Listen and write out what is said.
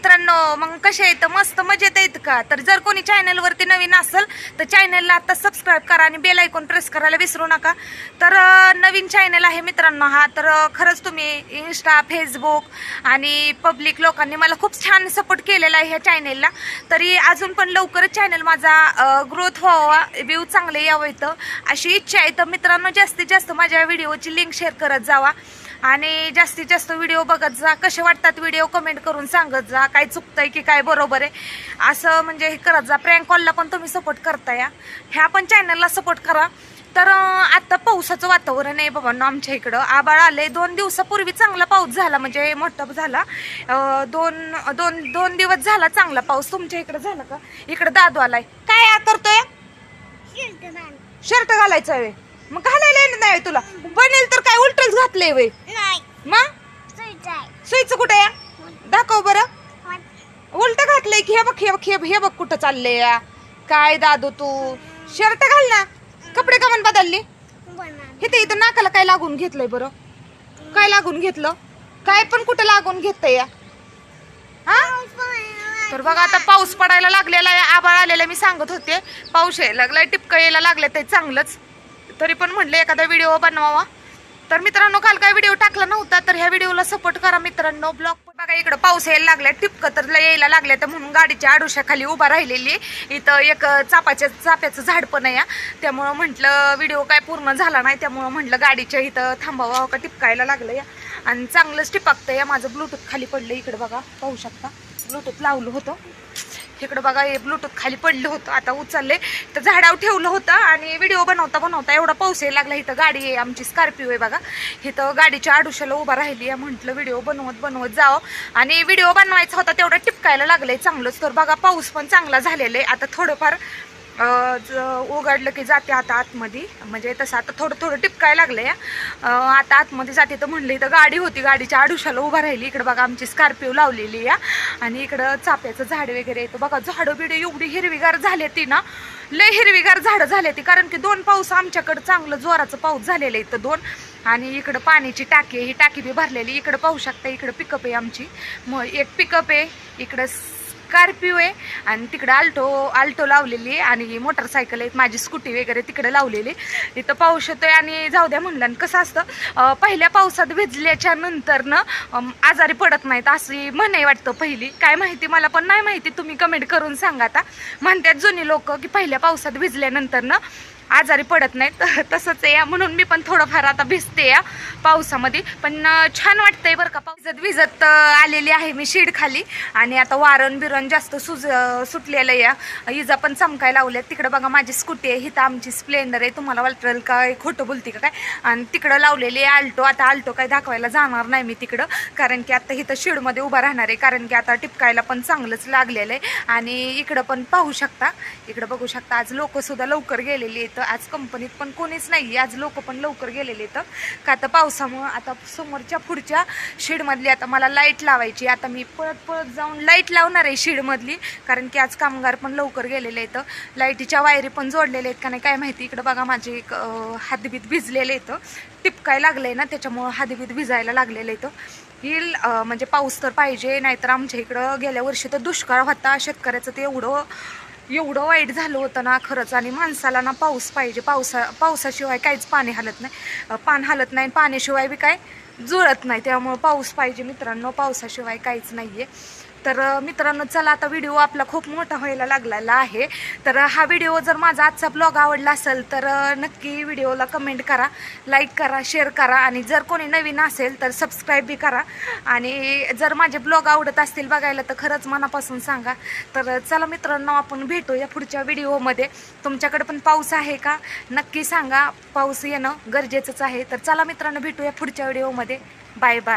मित्रांनो मग कसे आहेत? मस्त मजेत आहेत का? तर जर कोणी चॅनलवरती नवीन असेल तर चॅनलला आता सबस्क्राईब करा आणि बेल आयकॉन प्रेस करायला विसरू नका. तर नवीन चॅनल आहे मित्रांनो हा तर खरंच तुम्ही इन्स्टा फेसबुक आणि पब्लिक लोकांनी मला खूप छान सपोर्ट केलेला आहे ह्या चॅनेलला तरी अजून पण लवकरच चॅनल माझा ग्रोथ व्हावा व्ह्यू चांगले यावं इथं. अशी इच्छा आहे. तर मित्रांनो जास्तीत जास्त माझ्या व्हिडिओची लिंक शेअर करत जावा. आणि जास्तीत जास्त व्हिडिओ बघत जा. कसे वाटतात व्हिडिओ कमेंट करून सांगत जा. काय चुकतंय की काय बरोबर आहे? असं म्हणजे हे करत जा. प्रँक कॉलला पण तुम्ही सपोर्ट करताय ह्या पण चॅनलला सपोर्ट करा. तर आता पावसाचं वातावरण आहे बाबांनो आमच्या इकडं. आबाळ आले दोन दिवसापूर्वी चांगला पाऊस झाला. म्हणजे मोठा झाला. दोन दोन दोन दिवस झाला चांगला पाऊस. तुमच्या इकडं झाला का? इकडं दादू आलाय. काय करतोय शर्ट घालायचा वे मग घालायला येणार नाही तुला. बनेल तर काय उलटच घातलंय वे मग? सुईचं कुठे या? दाखव बरं. उलट घातलंय की हे बघ हे बघ हे बघ, हे बघ कुठं चाललंय या. काय दादू तू? शर्ट घाल ना. कपडे कमन बदलली? इथे इथं नाकाला काय लागून घेतलंय बरं? काय लागून घेतलं? काय पण कुठं लागून घेतलंय या? हा? तर बघा आता पाऊस पडायला लागलेला आहे. आबाळ आलेला मी सांगत होते पाऊस यायला लागलाय टिपका यायला लागले ते चांगलंच. तरी पण म्हणले एखादा व्हिडिओ बनवावा. तर मित्रांनो काल काय व्हिडिओ टाकला नव्हता तर ह्या व्हिडिओला सपोर्ट करा मित्रांनो. ब्लॉग बघा इकडं पाऊस यायला लागलाय. टिपकं तर यायला लागले तर म्हणून गाडीच्या आडुशाखाली उभा राहिलेली. इथं एक चापाच्या चाप्याचं झाड पण आहे. त्यामुळं म्हटलं व्हिडिओ काय पूर्ण झाला नाही. त्यामुळं म्हटलं गाडीच्या इथं थांबावा का टिपकायला लागलं या आणि चांगलंच टिपकतं या माझं ब्लूटूथ खाली पडलं इकडं बघा पाहू शकता. ब्लूटूथ लावलं होतं. इकडं बघा हे ब्लूटूथ खाली पडलं होतं आता उचलले तर झाडावर ठेवलं होतं आणि व्हिडिओ बनवता बनवता एवढा पाऊस यायला लागला. इथं गाडी आहे आमची स्कॉर्पिओ आहे बघा. इथं गाडीच्या आडुशाला उभा राहिली आहे म्हटलं व्हिडिओ बनवत बनवत जावं. आणि व्हिडिओ बनवायचा होता तेवढा टिपकायला लागलंय चांगलंच. तर बघा पाऊस पण चांगला झालेला आहे. आता थोडंफार ज- उघडलं की जाते आता आतमध्ये. म्हणजे तसं आता थोडं थोडं टिपकायला लागलं या आता आतमध्ये जाते तर म्हणलं इथं गाडी होती. गाडीच्या आडुशाला उभा राहिली. इकडं बघा आमची स्कॉर्पिओ लावलेली या आणि इकडं चाप्याचं झाड वगैरे येतं. बघा झाडं बिडं एवढी हिरवीगार झाली ती ना. लय हिरवीगार झाडं झाले ती. कारण की दोन पाऊस आमच्याकडं चांगलं जोराचं पाऊस झालेलं आहे इथं दोन. आणि इकडं पाण्याची टाकी आहे. ही टाकी बी भरलेली. इकडं पाहू शकता इकडं पिकअप आहे आमची. मग एक पिकअप आहे. इकडं स्कॉर्पिओ आहे आणि तिकडं आल्टो आल्टो लावलेली आहे आणि मोटरसायकल आहे माझी स्कूटी वगैरे तिकडे लावलेली इथं पाऊस येतोय आणि जाऊ द्या म्हणलं. कसं असतं पहिल्या पावसात भिजल्याच्या नंतर आजारी पडत नाहीत अशी म्हणे वाटतं पहिली. काय माहिती मला पण नाही माहिती. तुम्ही कमेंट करून सांगा आता. म्हणतात जुनी लोक की पहिल्या पावसात भिजल्यानंतर ना आजारी पडत नाहीत. तसंच आहे या. म्हणून मी पण थोडंफार आता भिजते या पावसामध्ये. पण छान वाटतंय बरं का. पावसात भिजत आलेली आहे मी शीड खाली आणि आता वारण बिरण जास्त सुज सुटलेलं आहे या. इजा पण चमकाय लावल्यात. तिकडं बघा माझी स्कूटी आहे. हिथं आमची स्प्लेंडर आहे. तुम्हाला वाटेल काय खोटं बोलते का काय? आणि तिकडं लावलेली आहे आल्टो. आता आल्टो काय दाखवायला जाणार नाही मी तिकडं. कारण की आता इथं शीडमध्ये उभा राहणार आहे. कारण की आता टिपकायला पण चांगलंच लागलेलं आहे. आणि इकडं पण पाहू शकता. इकडं बघू शकता. आज लोकंसुद्धा लवकर गेलेली आहेत. आज कंपनीत पण कोणीच नाही आज लोक पण लवकर गेलेले आहेत. का आता पावसामुळं आता समोरच्या पुढच्या शेडमधली आता मला लाइट लावायची आता मी पळत पळत जाऊन लाइट लावणार आहे शेडमधली. कारण की आज कामगार पण लवकर गेलेले आहेत. लाईटीच्या वायरी पण जोडलेल्या आहेत का नाही काय माहिती. इकडं बघा माझे एक हातबीत भिजलेले आहेत. टिपकाय लागलंय ना त्याच्यामुळं हातबीत भिजायला लागलेलं आहे येईल म्हणजे पाऊस तर पाहिजे नाहीतर आमच्या इकडं गेल्या वर्षी तर दुष्काळ होता. शेतकऱ्याचं ते एवढं एवढं वाईट झालं होतं ना खरंच. आणि माणसाला ना पाऊस पाहिजे. पावसा पावसाशिवाय काहीच पाणी हलत नाही. पान हलत नाही. पाण्याशिवाय बी काय जुळत नाही. त्यामुळं पाऊस पाहिजे मित्रांनो. पावसाशिवाय काहीच नाही आहे तर मित्रांनो चला आता व्हिडिओ आपला खूप मोठा व्हायला लागलेला आहे. तर हा व्हिडिओ जर माझा आजचा ब्लॉग आवडला असेल तर नक्की व्हिडिओला कमेंट करा लाईक करा शेअर करा आणि जर कोणी नवीन असेल तर सबस्क्राईब बी करा. आणि जर माझे ब्लॉग आवडत असतील बघायला तर खरंच मनापासून सांगा. तर चला मित्रांनो आपण भेटूया पुढच्या व्हिडिओमध्ये तुमच्याकडे पण पाऊस आहे का? नक्की सांगा. पाऊस येणं गरजेचंच आहे. तर चला मित्रांनो भेटूया पुढच्या व्हिडिओमध्ये बाय बाय